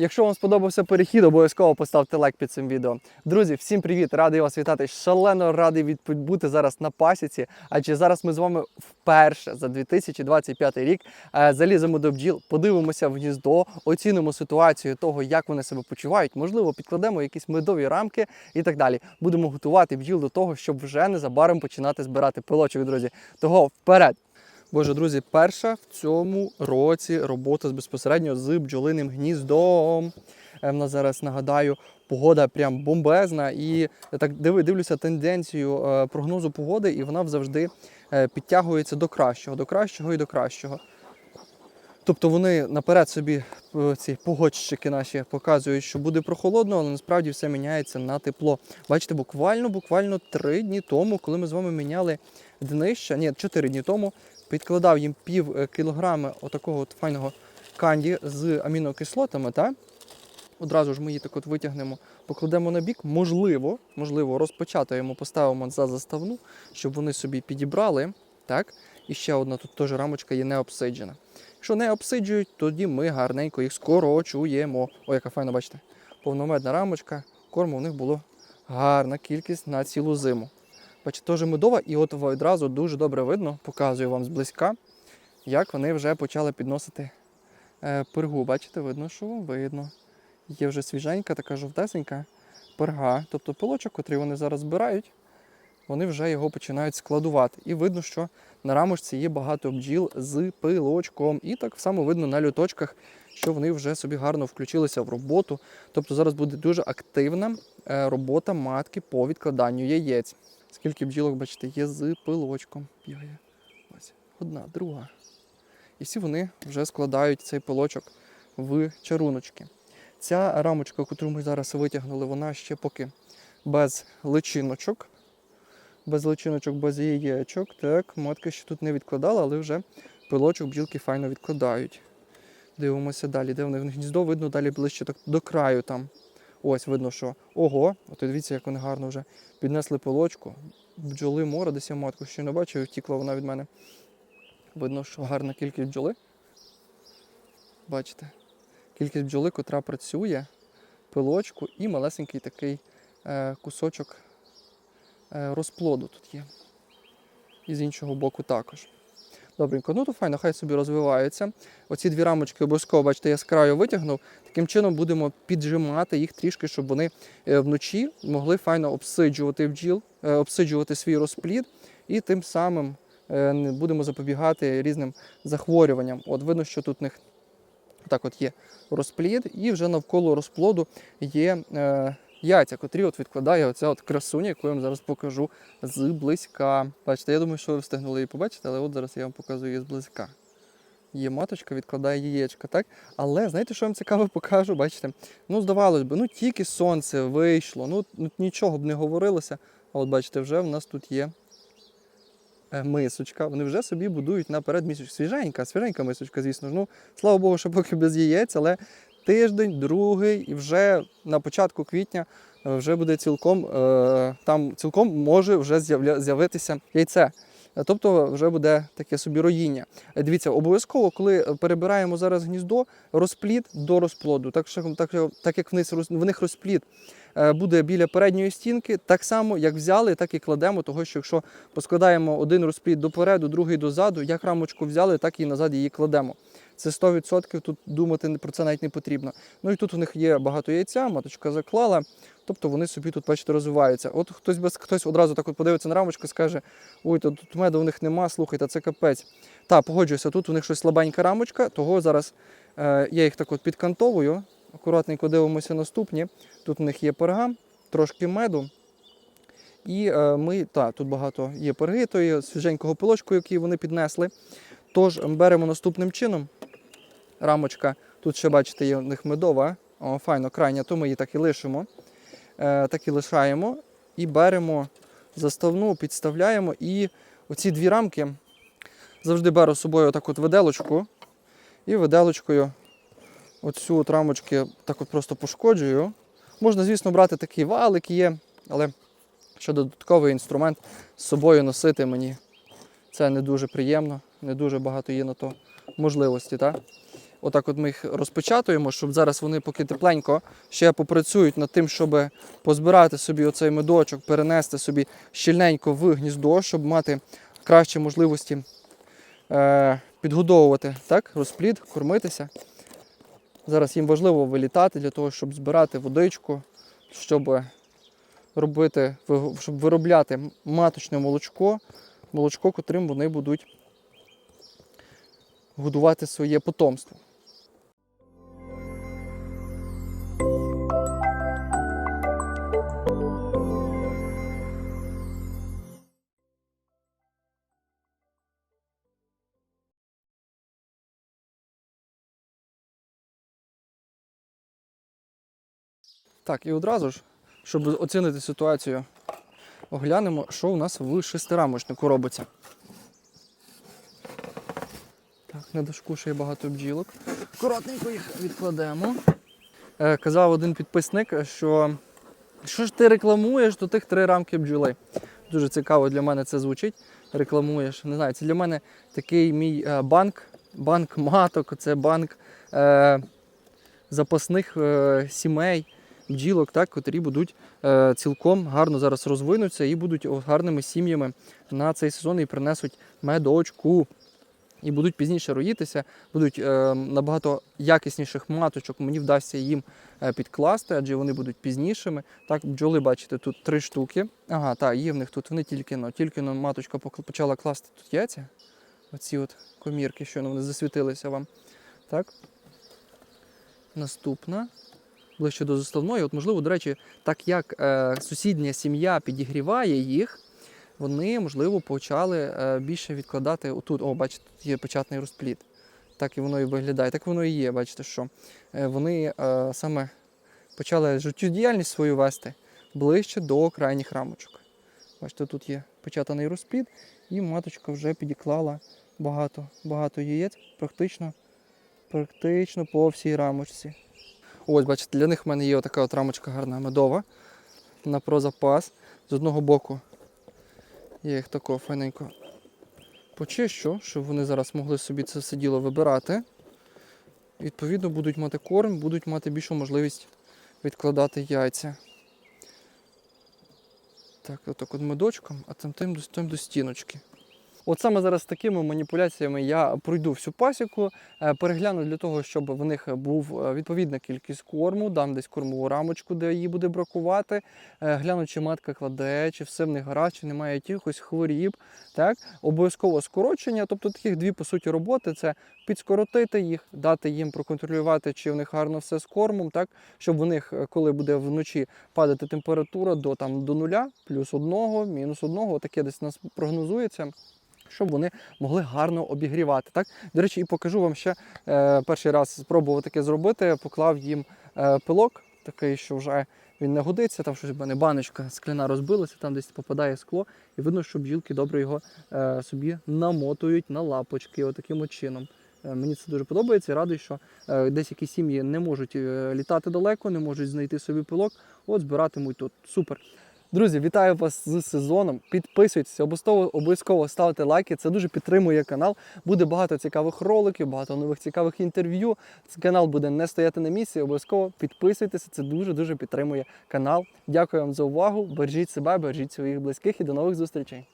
Якщо вам сподобався перехід, обов'язково поставте лайк під цим відео. Друзі, всім привіт! Радий вас вітати. Шалено радий від- бути зараз на пасіці. Адже зараз ми з вами вперше за 2025 рік е, заліземо до бджіл, подивимося в гніздо, оцінимо ситуацію того, як вони себе почувають. Можливо, підкладемо якісь медові рамки і так далі. Будемо готувати бджіл до того, щоб вже незабаром починати збирати пилочок, друзі. Того вперед! Боже, друзі, перша в цьому році робота безпосередньо з бджолиним гніздом. Е, В нас зараз нагадаю, погода прям бомбезна, і я так дивлюся тенденцію е, прогнозу погоди, і вона завжди е, підтягується до кращого, до кращого і до кращого. Тобто вони наперед собі ці погодщики наші показують, що буде прохолодно, але насправді все міняється на тепло. Бачите, буквально, буквально три дні тому, коли ми з вами міняли днища, ні, чотири дні тому, підкладав їм пів е, кілограми отакого от файного канді з амінокислотами, та? Одразу ж ми її так от витягнемо, покладемо на бік. Можливо, можливо, розпочатаємо, поставимо за заставну, щоб вони собі підібрали. Так? І ще одна тут теж рамочка є не обсиджена. Якщо не обсиджують, тоді ми гарненько їх скорочуємо. Ой, яка файна, бачите, повномедна рамочка. Корму у них було гарна кількість на цілу зиму. Бачите, теж медова, і от одразу дуже добре видно, показую вам зблизька, як вони вже почали підносити е, пергу. Бачите, видно, що видно. Є вже свіженька, така жовтесенька перга. Тобто пилочок, котрий вони зараз збирають, вони вже його починають складувати. І видно, що на рамочці є багато бджіл з пилочком. І так само видно на люточках, що вони вже собі гарно включилися в роботу. Тобто зараз буде дуже активна е, робота матки по відкладанню яєць. Скільки бджілок, бачите, є з пилочком. Бігає. Ось одна, друга. І всі вони вже складають цей пилочок в чаруночки. Ця рамочка, яку ми зараз витягнули, вона ще поки без личиночок. Без личиночок, без яєчок. Так, матка ще тут не відкладала, але вже пилочок бджілки файно відкладають. Дивимося далі, де в них гніздо, видно далі ближче так до краю там. Ось видно, що ого, от дивіться, як вони гарно вже піднесли пилочку. Бджоли мора, десь я матку ще не бачив, втікла вона від мене. Видно, що гарна кількість бджоли. Бачите? Кількість бджоли, котра працює, пилочку і малесенький такий е, кусочок е, розплоду тут є. І з іншого боку також. Добренько, ну то файно, хай собі розвиваються. Оці дві рамочки обов'язково, бачите, я з витягнув. Таким чином будемо піджимати їх трішки, щоб вони е, вночі могли файно обсиджувати бджіл, е, обсиджувати свій розплід, і тим самим е, будемо запобігати різним захворюванням. От видно, що тут в них так от є розплід, і вже навколо розплоду є яйця, котрі от відкладає оця от красуня, яку я вам зараз покажу зблизька. Бачите, я думаю, що ви встигнули її побачити, але от зараз я вам показую її зблизька. Є маточка, відкладає яєчка, так? Але знаєте, що вам цікаво покажу? Бачите? Ну, здавалось би, ну тільки сонце вийшло, ну, ну нічого б не говорилося. А от бачите, вже в нас тут є е, мисочка. Вони вже собі будують наперед місячку. Свіженька, свіженька мисочка, звісно ж. Ну, слава Богу, що поки без яєць, але тиждень, другий, і вже на початку квітня е, вже буде цілком, е, там цілком може вже з'явитися яйце. Е, Тобто вже буде таке собі роїння. Дивіться, обов'язково, коли перебираємо зараз гніздо, розплід до розплоду. Так, що, так, так як в них, розплід буде біля передньої стінки, так само як взяли, так і кладемо. Того, що якщо поскладаємо один розплід допереду, другий дозаду, як рамочку взяли, так і назад її кладемо. Це 100%, тут думати про це навіть не потрібно. Ну і тут у них є багато яйця, маточка заклала, тобто вони собі тут, бачите, розвиваються. От хтось без хтось одразу так от подивиться на рамочку і скаже: ой, то тут меду у них нема, слухайте, це капець. Та, погоджуюся, тут у них щось слабенька рамочка, того зараз е, я їх так от підкантовую. Акуратненько дивимося наступні. Тут у них є перга, трошки меду. І е, ми, та, тут багато є перги, тої свіженького пилочку, який вони піднесли. Тож беремо наступним чином. Рамочка, тут ще бачите, є у них медова. О, файно, крайня, то ми її так і лишимо. Е, так і лишаємо. І беремо заставну, підставляємо. І оці дві рамки завжди беру з собою так от виделочку. І виделочкою оцю от рамочки так от просто пошкоджую. Можна, звісно, брати такий валик є, але що додатковий інструмент з собою носити мені це не дуже приємно, не дуже багато є на то можливості. Так? Отак от ми їх розпечатуємо, щоб зараз вони поки тепленько ще попрацюють над тим, щоб позбирати собі оцей медочок, перенести собі щільненько в гніздо, щоб мати кращі можливості е, підгодовувати так, розплід, кормитися. Зараз їм важливо вилітати для того, щоб збирати водичку, щоб робити, щоб виробляти маточне молочко, молочко, котрим вони будуть годувати своє потомство. Так, і одразу ж, щоб оцінити ситуацію, оглянемо, що у нас в шестирамочнику робиться. Так, на дошку ще є багато бджілок. Акуратненько їх відкладемо. Е, казав один підписник, що що ж ти рекламуєш, то тих три рамки бджоли. Дуже цікаво для мене це звучить. Рекламуєш. Не знаю, це для мене такий мій е, банк, банк маток, це банк е, запасних е, сімей, бджілок, так, котрі будуть е, цілком гарно зараз розвинуться і будуть гарними сім'ями на цей сезон і принесуть медочку. І будуть пізніше роїтися, будуть е, набагато якісніших маточок. Мені вдасться їм е, підкласти, адже вони будуть пізнішими. Так, бджоли, бачите, тут три штуки. Ага, так, є в них тут. Вони тільки но, тільки но маточка почала класти тут яйця. Оці от комірки, що вони засвітилися вам. Так. Наступна. Ближче до заставної. От, можливо, до речі, так як е, сусідня сім'я підігріває їх, вони, можливо, почали е, більше відкладати отут. О, бачите, тут є печатний розплід. Так і воно і виглядає. Так воно і є. Бачите, що е, вони е, саме почали життєдіяльність свою вести ближче до крайніх рамочок. Бачите, тут є печатаний розплід, і маточка вже підіклала багато, багато яєць, практично, практично по всій рамочці. Ось, бачите, для них в мене є така от рамочка гарна медова на прозапас. З одного боку я їх тако файненько почищу, щоб вони зараз могли собі це все діло вибирати. Відповідно, будуть мати корм, будуть мати більшу можливість відкладати яйця. Так, отак от медочком, а там тим, до- до стіночки. От саме зараз такими маніпуляціями я пройду всю пасіку, е, перегляну для того, щоб в них був е, відповідна кількість корму, дам десь кормову рамочку, де її буде бракувати, е, гляну, чи матка кладе, чи все в них гаразд, чи немає якихось хворіб. Так? Обов'язково скорочення, тобто таких дві по суті роботи це підскоротити їх, дати їм проконтролювати, чи в них гарно все з кормом, так? щоб в них, коли буде вночі падати температура до, там, до нуля, плюс одного, мінус одного, таке десь у нас прогнозується щоб вони могли гарно обігрівати. Так? До речі, і покажу вам ще е, перший раз спробував таке зробити, поклав їм е, пилок, такий, що вже він не годиться, там щось в мене баночка скляна розбилася, там десь попадає скло, і видно, що бджілки добре його е, собі намотують на лапочки, отаким от чином. Е, Мені це дуже подобається радий, що е, десь якісь сім'ї не можуть е, літати далеко, не можуть знайти собі пилок, от збиратимуть тут. Супер. Друзі, вітаю вас з сезоном. Підписуйтесь, обов'язково обов'язково ставте лайки. Це дуже підтримує канал. Буде багато цікавих роликів, багато нових цікавих інтерв'ю. Цей канал буде не стояти на місці. Обов'язково підписуйтеся. Це дуже дуже підтримує канал. Дякую вам за увагу. Бережіть себе, бережіть своїх близьких і до нових зустрічей.